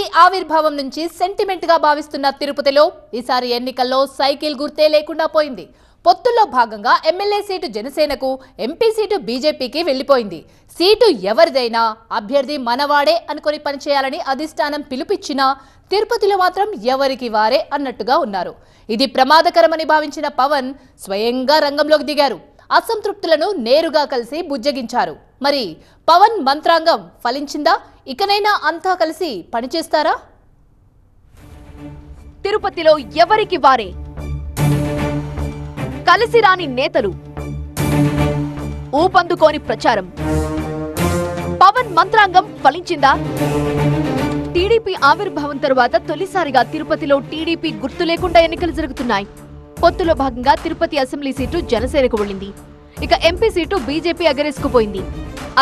TDP ఆవిర్భావం నుంచి సెంటిమెంట్గా భావిస్తున్న తిరుపతిలో ఈసారి ఎన్నికల్లో సైకిల్ గుర్తే లేకుండా పోయింది. పొత్తుల్లో భాగంగా ఎమ్మెల్యే సీటు జనసేనకు ఎంపీ సీటు బీజేపీకి వెళ్ళిపోయింది సీటు ఎవరిదైనా అభ్యర్థి మనవాడే అనుకొని పనిచేయాలని అధిష్టానం పిలుపిచ్చినా తిరుపతిలో మాత్రం ఎవరికి వారే అన్నట్టుగా ఉన్నారు. ఇది ప్రమాదకరమని భావించిన పవన్ స్వయంగా రంగంలోకి దిగారు. అసంతృప్తులను నేరుగా కలిసి బుజ్జగించారు. మరి పవన్ మంత్రాంగం ఫలించిందా? ఇకనైనా అంతా కలిసి పనిచేస్తారా? తిరుపతిలో ఎవరికి వారే? కలిసి రాని నేతలు. ఊపందుకోని ప్రచారం. పవన్ మంత్రాంగం ఫలించిందా? టీడీపీ ఆవిర్భావం తరువాత తొలిసారిగా తిరుపతిలో టీడీపీ గుర్తు లేకుండా ఎన్నికలు జరుగుతున్నాయి. పొత్తులో భాగంగా తిరుపతి అసెంబ్లీ సీటు జనసేనకు వెళ్ళింది. ఇక ఎంపీ సీటు బీజేపీ ఎగరేసుకుపోయింది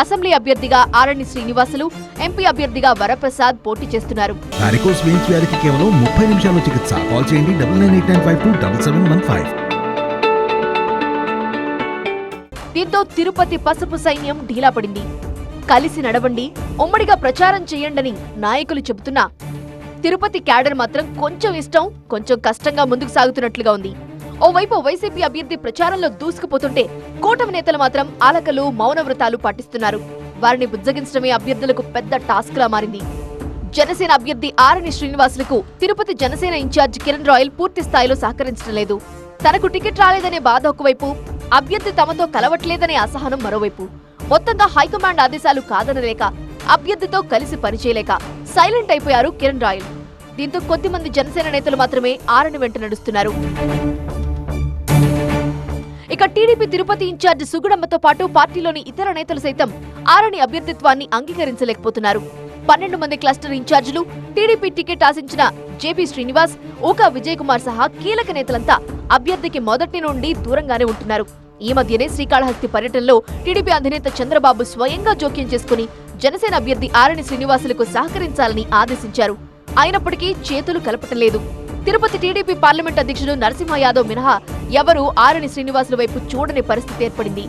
అసెంబ్లీ అభ్యర్థిగా ఆరణి శ్రీనివాసులు ఎంపీ అభ్యర్థిగా వరప్రసాద్ పోటీ చేస్తున్నారు. వారికోస్ వెయిన్స్ వ్యాధికి కేవలం ముప్పై నిమిషాల్లో చికిత్స. కాల్ చేయండి double nine eight nine five two double seven one five. దీంతో తిరుపతి పసుపు సైన్యం ఢీలా పడింది. కలిసి నడవండి ఉమ్మడిగా ప్రచారం చేయండని నాయకులు చెబుతున్నా. తిరుపతి క్యాడర్ మాత్రం కొంచెం ఇష్టం కొంచెం కష్టంగా ముందుకు సాగుతున్నట్లుగా ఉంది. ఓవైపు వైసీపీ అభ్యర్థి ప్రచారంలో దూసుకుపోతుంటే కూటమి నేతలు మాత్రం ఆలకలు మౌన వ్రతాలు పాటిస్తున్నారు. వారిని బుజ్జగించడమే అభ్యర్థులకు పెద్ద టాస్క్ లా మారింది. జనసేన అభ్యర్థి ఆరణి శ్రీనివాసులకు తిరుపతి జనసేన ఇన్ఛార్జ్ కిరణ్ రాయల్ పూర్తి స్థాయిలో సహకరించడం లేదు. తనకు టికెట్ రాలేదనే బాధ ఒకవైపు అభ్యర్థి తమతో కలవట్లేదనే అసహనం మరోవైపు. మొత్తంగా హైకమాండ్ ఆదేశాలు కాదనలేక అభ్యర్థితో కలిసి పనిచేయలేక సైలెంట్ అయిపోయారు కిరణ్ రాయల్. దీంతో కొద్ది మంది జనసేన నేతలు మాత్రమే ఆరణి వెంట నడుస్తున్నారు. ఇక టీడీపీ తిరుపతి ఇన్ఛార్జ్ సుగుడమ్మతో పాటు పార్టీలోని ఇతర నేతలు సైతం ఆరణి అభ్యర్థిత్వాన్ని అంగీకరించలేకపోతున్నారు. పన్నెండు మంది క్లస్టర్ ఇన్ఛార్జీలు టీడీపీ టికెట్ ఆశించిన జేపీ శ్రీనివాస్ ఊకా విజయ్ కుమార్ సహా కీలక నేతలంతా అభ్యర్థికి మొదటి నుండి దూరంగానే ఉంటున్నారు. ఈ మధ్యనే శ్రీకాళహస్తి పర్యటనలో టీడీపీ అధినేత చంద్రబాబు స్వయంగా జోక్యం చేసుకుని జనసేన అభ్యర్థి ఆరణి శ్రీనివాసులకు సహకరించాలని ఆదేశించారు. అయినప్పటికీ చేతులు కలపటం లేదు. తిరుపతి టీడీపీ పార్లమెంట్ అధ్యక్షుడు నరసింహ యాదవ్ మినహా ఎవరూ ఆరణి శ్రీనివాసుల వైపు చూడని పరిస్థితి ఏర్పడింది.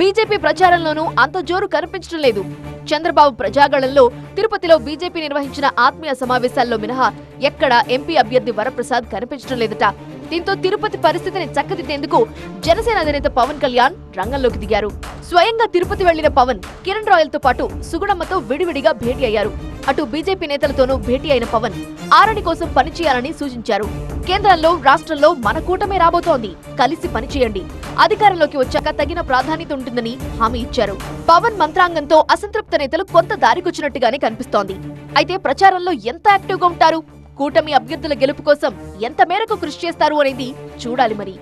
బీజేపీ ప్రచారంలోనూ అంత జోరు కనిపించడం లేదు. చంద్రబాబు ప్రజాగళంలో తిరుపతిలో బీజేపీ నిర్వహించిన ఆత్మీయ సమావేశాల్లో మినహా ఎక్కడా ఎంపీ అభ్యర్థి వరప్రసాద్ కనిపించడం లేదట. దీంతో తిరుపతి పరిస్థితిని చక్కదిద్దేందుకు జనసేన అధినేత పవన్ కళ్యాణ్ రంగంలోకి దిగారు. స్వయంగా తిరుపతి వెళ్ళిన పవన్ కిరణ్ రాయల్తో పాటు సుగుణమ్మతో విడివిడిగా భేటీ అయ్యారు. అటు బీజేపీ నేతలతోనూ భేటీ అయిన పవన్ ఆరణి కోసం పనిచేయాలని సూచించారు. కేంద్రంలో రాష్ట్రంలో మన కూటమే రాబోతోంది. కలిసి పనిచేయండి అధికారంలోకి వచ్చాక తగిన ప్రాధాన్యత ఉంటుందని హామీ ఇచ్చారు. పవన్ మంత్రాంగంతో అసంతృప్త నేతలు కొంత దారికొచ్చినట్టుగానే కనిపిస్తోంది. అయితే ప్రచారంలో ఎంత యాక్టివ్గా ఉంటారు? కూటమి అభ్యర్థుల గెలుపు కోసం ఎంత మేరకు కృషి చేస్తారు అనేది చూడాలి మరి.